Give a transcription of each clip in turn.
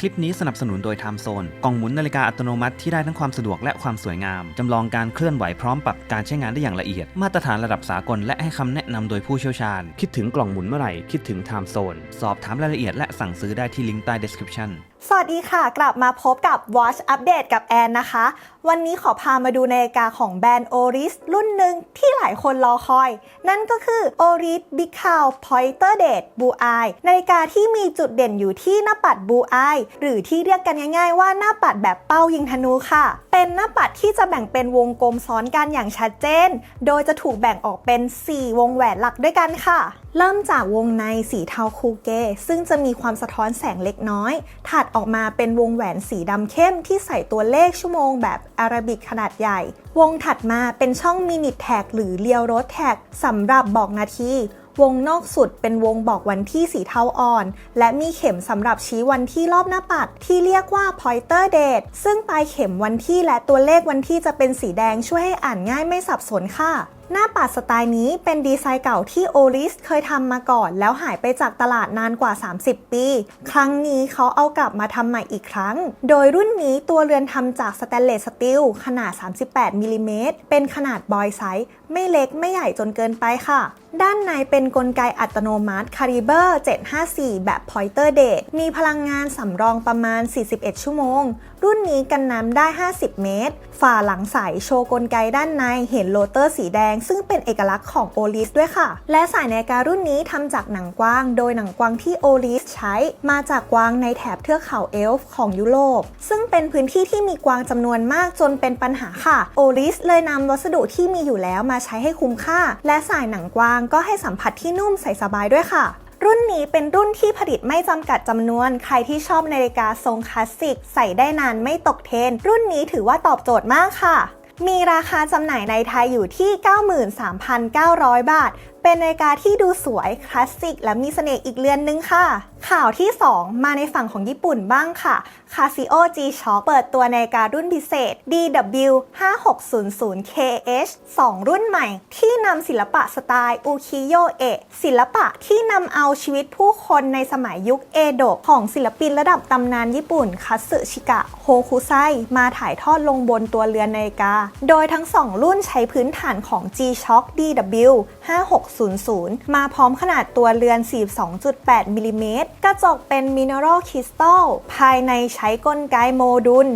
คลิปนี้สนับสนุนโดย Time Zone กล่องหมุนนาฬิกาอัตโนมัติที่ได้ทั้งความสะดวกและความสวยงาม จำลองการเคลื่อนไหวพร้อมปรับการใช้งานได้อย่างละเอียด มาตรฐานระดับสากลและให้คำแนะนำโดยผู้เชี่ยวชาญ คิดถึงกล่องหมุนเมื่อไหร่ คิดถึง Time Zone สอบถามรายละเอียดและสั่งซื้อได้ที่ลิงก์ใต้ description สวัสดีค่ะ กลับมาพบกับ Watch Update กับแอนนะคะ วันนี้ขอพามาดูนาฬิกาของแบรนด์ Oris รุ่นหนึ่งที่หลายคนรอคอย นั่นก็คือ Oris Big Cow Pointer Date Blue Eye นาฬิกาที่มีจุดเด่นอยู่ที่หน้าปัด Blue Eye หรือที่เรียกกันง่ายๆว่าหน้าปัดแบบเป้ายิงธนูค่ะ เป็นหน้าปัดที่จะแบ่งเป็นวงกลมซ้อนกันอย่างชัดเจน โดยจะถูกแบ่งออกเป็น 4 วงแหวนหลักด้วยกันค่ะ เริ่มจากวงในสีเทาคูเกซึ่งจะมีความสะท้อนแสงเล็กน้อย ถัดออกมาเป็นวงแหวนสีดำเข้มที่ใส่ตัวเลขชั่วโมงแบบอาราบิกขนาดใหญ่ วงถัดมาเป็นช่องมินิแท็กหรือเลียวรถแท็กสำหรับบอกนาทีวงนอกสุดเป็นวงบอกวันที่สีเทาอ่อน และมีเข็มสำหรับชี้วันที่รอบหน้าปัด ที่เรียกว่า pointer date ซึ่งปลายเข็มวันที่และตัวเลขวันที่จะเป็นสีแดงช่วยให้อ่านง่ายไม่สับสนค่ะ หน้าปัดสไตล์นี้เป็นดีไซน์เก่าที่โอริสเคยทำมาก่อน แล้วหายไปจากตลาดนานกว่า 30 ปี ครั้งนี้เขาเอากลับมาทำใหม่อีกครั้ง โดยรุ่นนี้ตัวเรือนทำจากสแตนเลสสตีลขนาด 38มิลลิเมตรเป็นขนาดบอยไซส์ไม่เล็กไม่ใหญ่จนเกินไปค่ะด้านในเป็นกลไกอัตโนมัติ Caliber 754 แบบ Pointer Date มีพลังงานสำรองประมาณ 41 ชั่วโมง รุ่นนี้กันน้ำได้ 50 เมตร ฝาหลังใสโชว์กลไกด้านในเห็นโรเตอร์สีแดง ซึ่งเป็นเอกลักษณ์ของโอลิสด้วยค่ะ และสายนาฬิการุ่นนี้ทำจากหนังกวาง โดยหนังกวางที่โอลิสใช้ มาจากกวางในแถบเทือกเขาเอลฟ์ของยุโรป ซึ่งเป็นพื้นที่ที่มีกวางจำนวนมากจนเป็นปัญหาค่ะโอลิสเลยนำวัสดุที่มีอยู่แล้วมาใช้ให้คุ้มค่า และสายหนังกวางก็ให้สัมผัสที่นุ่มใส่สบายด้วยค่ะ รุ่นนี้เป็นรุ่นที่ผลิตไม่จำกัดจำนวน ใครที่ชอบนาฬิกาทรงคลาสสิก ใส่ได้นานไม่ตกเทรนรุ่นนี้ถือว่าตอบโจทย์มากค่ะมีราคาจำหน่ายในไทยอยู่ที่ 93,900 บาท เป็นนาฬิกาที่ดูสวยคลาสสิกและมีเสน่ห์อีกเรือนนึงค่ะ ข่าวที่ 2 มาในฝั่งของญี่ปุ่นบ้างค่ะ Casio G-Shock เปิดตัวนาฬิการุ่นพิเศษ DW 5600 KH 2 รุ่นใหม่ ที่นำศิลปะสไตล์อุคิโยเอะศิลปะที่นำเอาชีวิตผู้คนในสมัยยุคเอโดะของศิลปินระดับตำนานญี่ปุ่นคัตสึชิกะโฮคุไซมาถ่ายทอดลงบนตัวเรือนนาฬิกา โดยทั้ง 2 รุ่นใช้พื้นฐานของ G-Shock DW56 5600 มาพร้อมขนาดตัวเรือน 42.8 มิลลิเมตร กระจกเป็นมินเนอรัลคริสตัล ภายในใช้กลไกโมดูล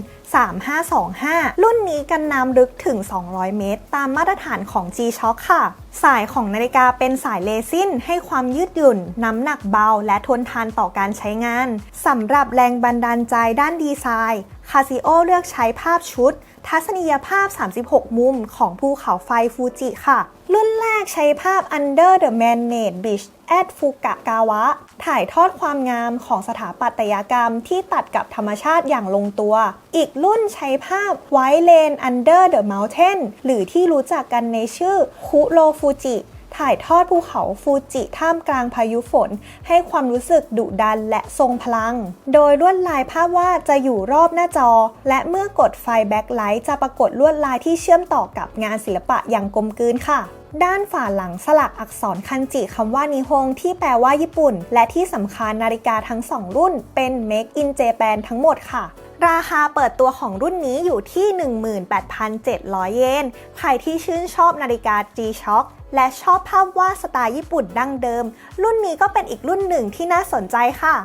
3525 รุ่นนี้กันน้ำลึกถึง 200 เมตร ตามมาตรฐานของ G-Shock ค่ะ สายของนาฬิกาเป็นสายเลซินให้ความยืดหยุ่น น้ำหนักเบา และทนทานต่อการใช้งาน สำหรับแรงบันดาลใจด้านดีไซน์คาซิโอเลือกใช้ภาพชุด ทัศนียภาพ 36 มุมของภูเขาไฟฟูจิค่ะ รุ่นแรกใช้ภาพ Under the Man-Made Beach at Fukagawa ถ่ายทอดความงามของสถาปัตยกรรมที่ตัดกับธรรมชาติอย่างลงตัว อีกรุ่นใช้ภาพ White Lane Under the Mountain หรือที่รู้จักกันในชื่อคุโรฟูจิ ถ่ายทอดภูเขาฟูจิท่ามกลางพายุฝน ให้ความรู้สึกดุดันและทรงพลัง โดยลวดลายภาพวาดจะอยู่รอบหน้าจอ และเมื่อกดไฟแบ็คไลท์จะปรากฏลวดลายที่เชื่อมต่อกับงานศิลปะอย่างกลมกลืนค่ะด้านฝาหลังสลักอักษรคันจิคำว่านิฮงที่แปลว่าญี่ปุ่น และที่สำคัญนาฬิกาทั้ง 2 รุ่นเป็น Make in Japan ทั้งหมดค่ะ ราคาเปิดตัวของรุ่นนี้อยู่ที่ 18,700 เยน ใครที่ชื่นชอบนาฬิกา G-Shock และชอบภาพวาดสไตล์ญี่ปุ่นดั้งเดิม รุ่นนี้ก็เป็นอีกรุ่นหนึ่งที่น่าสนใจค่ะ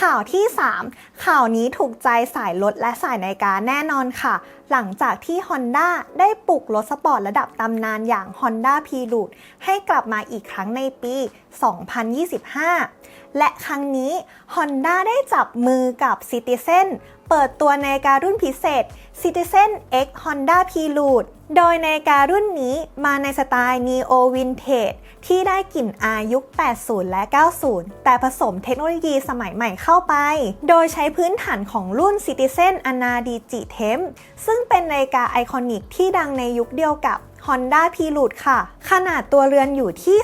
ข่าวที่ 3 ข่าวนี้ถูกใจสายรถและสายนาฬิกาแน่นอนค่ะ หลังจากที่ Honda ได้ปลุกรถสปอร์ตระดับตำนานอย่าง Honda Prelude ให้กลับมาอีกครั้งในปี 2025 และครั้งนี้ Honda ได้จับมือกับ Citizen เปิดตัวนาฬิการุ่นพิเศษ Citizen X Honda Prelude โดยนาฬิการุ่นนี้มาในสไตล์ Neo Vintage ที่ได้กลิ่นอายยุค 80 และ 90 แต่ผสมเทคโนโลยีสมัยใหม่เข้าไป โดยใช้พื้นฐานของรุ่น Citizen a n a d i g i Temp ซึ่งเป็นนาฬิกาไอคอนิกที่ดังในยุคเดียวกับ Honda Prelude ค่ะ ขนาดตัวเรือนอยู่ที่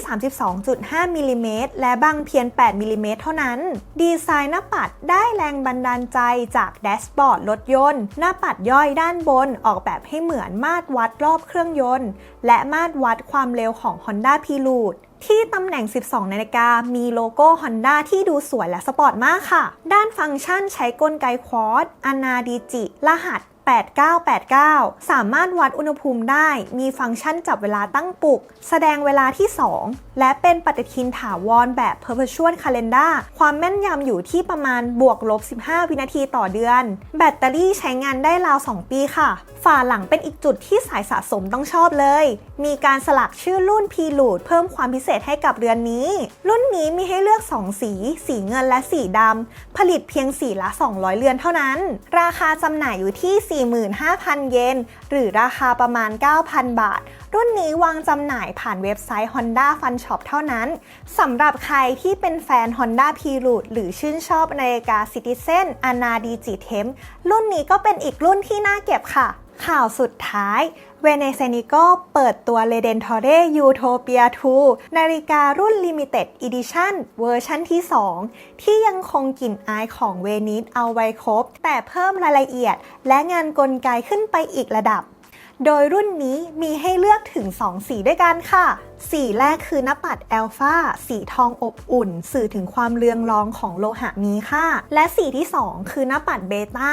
32.5มิลลิเมตรและบางเพียง 8มิลลิเมตรเท่านั้น ดีไซน์หน้าปัดได้แรงบันดาลใจจากแดชบอร์ดรถยนต์ หน้าปัดย่อยด้านบนออกแบบให้เหมือนมาตรวัดรอบเครื่องยนต์ และมาตรวัดความเร็วของ Honda Prelude ที่ตำแหน่ง 12 นาฬิกา มีโลโก้ Honda ที่ดูสวยและสปอร์ตมากค่ะ ด้านฟังก์ชันใช้กลไกควอร์ดอนาดิจิ รหัส 8989 สามารถวัดอุณหภูมิได้ มีฟังก์ชันจับเวลาตั้งปลุก แสดงเวลาที่ 2 และเป็นปฏิทินถาวรแบบ Perpetual Calendar ความแม่นยำอยู่ที่ประมาณบวกลบ 15 วินาทีต่อเดือน แบตเตอรี่ใช้งานได้ราว 2 ปีค่ะ ฝาหลังเป็นอีกจุดที่สายสะสมต้องชอบเลย มีการสลักชื่อรุ่น p ีลูดเพิ่มความพิเศษให้กับเรือนนี้ รุ่นนี้มีให้เลือก 2 สี สีเงินและสีดำผลิตเพียงสีละ 200 เรือนเท่านั้น ราคาจำหน่ายอยู่ที่45,000 เยน หรือราคาประมาณ 9,000 บาท รุ่นนี้วางจำหน่ายผ่านเว็บไซต์ Honda Fun Shop เท่านั้น สำหรับใครที่เป็นแฟน Honda p r e l u d e หรือชื่นชอบนาฬิกา Citizen a n a d i g i t e m รุ่นนี้ก็เป็นอีกรุ่นที่น่าเก็บค่ะ ข่าวสุดท้าย เวเนเซนิโกเปิดตัวเลเดนทอเรยูโทเปีย2นาฬิการุ่นลิมิเต็ดอิดิชั่นเวอร์ชันที่ 2 ที่ยังคงกลิ่นอายของเวนิสเอาไว้ครบ แต่เพิ่มรายละเอียดและงานกลไกขึ้นไปอีกระดับ โดยรุ่นนี้มีให้เลือกถึง 2 สีด้วยกันค่ะ สีแรกคือหน้าปัดแอลฟาสีทองอบอุ่น สื่อถึงความเรืองรองของโลหะมีค่า และสีที่ 2 คือหน้าปัดเบต้า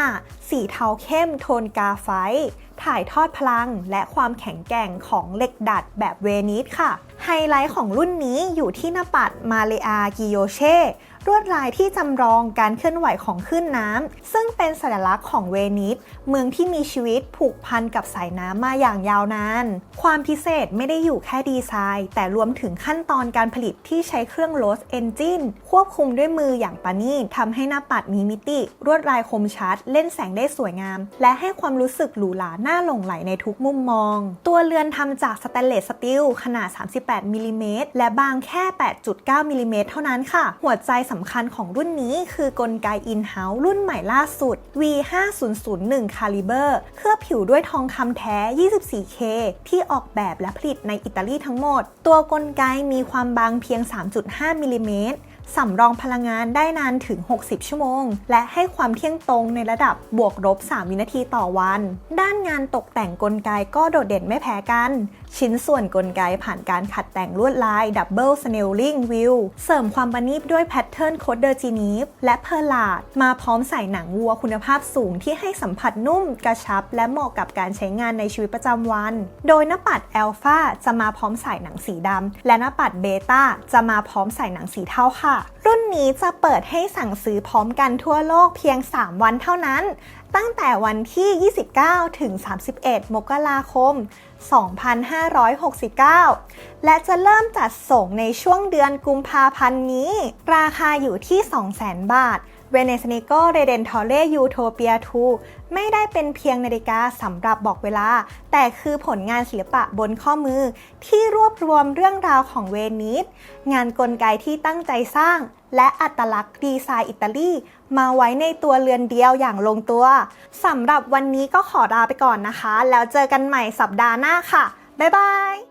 สีเทาเข้มโทนกาไฟท์ถ่ายทอดพลังและความแข็งแกร่งของเหล็กดัดแบบเวนิสค่ะ ไฮไลท์ของรุ่นนี้อยู่ที่หน้าปัดมาเลอากิโยเช่ ลวดลายที่จำลองการเคลื่อนไหวของคลื่นน้ำซึ่งเป็นสัญลักษณ์ของเวนิส เมืองที่มีชีวิตผูกพันกับสายน้ำมาอย่างยาวนาน ความพิเศษไม่ได้อยู่แค่ดีไซน์ แต่รวมถึงขั้นตอนการผลิตที่ใช้เครื่องโรสเอนจินควบคุมด้วยมืออย่างปานีตทำให้หน้าปัดมีมิติ รวดลายคมชัด เล่นแสงได้สวยงาม และให้ความรู้สึกหรูหราน่าหลงไหลในทุกมุมมอง ตัวเรือนทำจากสแตนเลสสตีลขนาด 38มิลลิเมตรและบางแค่ 8.9มิลลิเมตรเท่านั้นค่ะ หัวใจสำำคัญของรุ่นนี้คือกลไก in-house รุ่นใหม่ล่าสุด V5001 Caliber เคลือบผิวด้วยทองคำแท้ 24K ที่ออกแบบและผลิตในอิตาลีทั้งหมด ตัวกลไกมีความบางเพียง 3.5มิลลิเมตร สำรองพลังงานได้นานถึง 60 ชั่วโมง และให้ความเที่ยงตรงในระดับบวกลบ 3 วินาทีต่อวัน ด้านงานตกแต่งกลไกก็โดดเด่นไม่แพ้กัน ชิ้นส่วนกลไกผ่านการขัดแต่งลวดลาย Double Snelling Wheel เสริมความประณีตด้วยแพทเทิร์นโคดเดอร์จีนีฟและเพอร์ลาด มาพร้อมใส่หนังวัวคุณภาพสูงที่ให้สัมผัสนุ่มกระชับ และเหมาะกับการใช้งานในชีวิตประจำวัน โดยหน้าปัด Alpha จะมาพร้อมใส่หนังสีดำและหน้าปัดเบต้าจะมาพร้อมใส่หนังสีเทาค่ะรุ่นนี้จะเปิดให้สั่งซื้อพร้อมกันทั่วโลกเพียง 3 วันเท่านั้น ตั้งแต่วันที่ 29 ถึง 31 มกราคม 2569 และจะเริ่มจัดส่งในช่วงเดือนกุมภาพันธ์นี้ ราคาอยู่ที่ 200,000 บาท เวเนส n นิโกเรเดนทอเ e ยูโทเปีย2ไม่ได้เป็นเพียงนาฬิกาสำหรับบอกเวลา แต่คือผลงานศิลปะบนข้อมือ ที่รวบรวมเรื่องราวของเวนิส งานกลไกที่ตั้งใจสร้าง และอัตลักษณ์ดีไซน์อิตาลี มาไว้ในตัวเรือนเดียวอย่างลงตัวสำหรับวันนี้ก็ขอลาไปก่อนนะคะ แล้วเจอกันใหม่สัปดาห์หน้าค่ะ บ๊ายบาย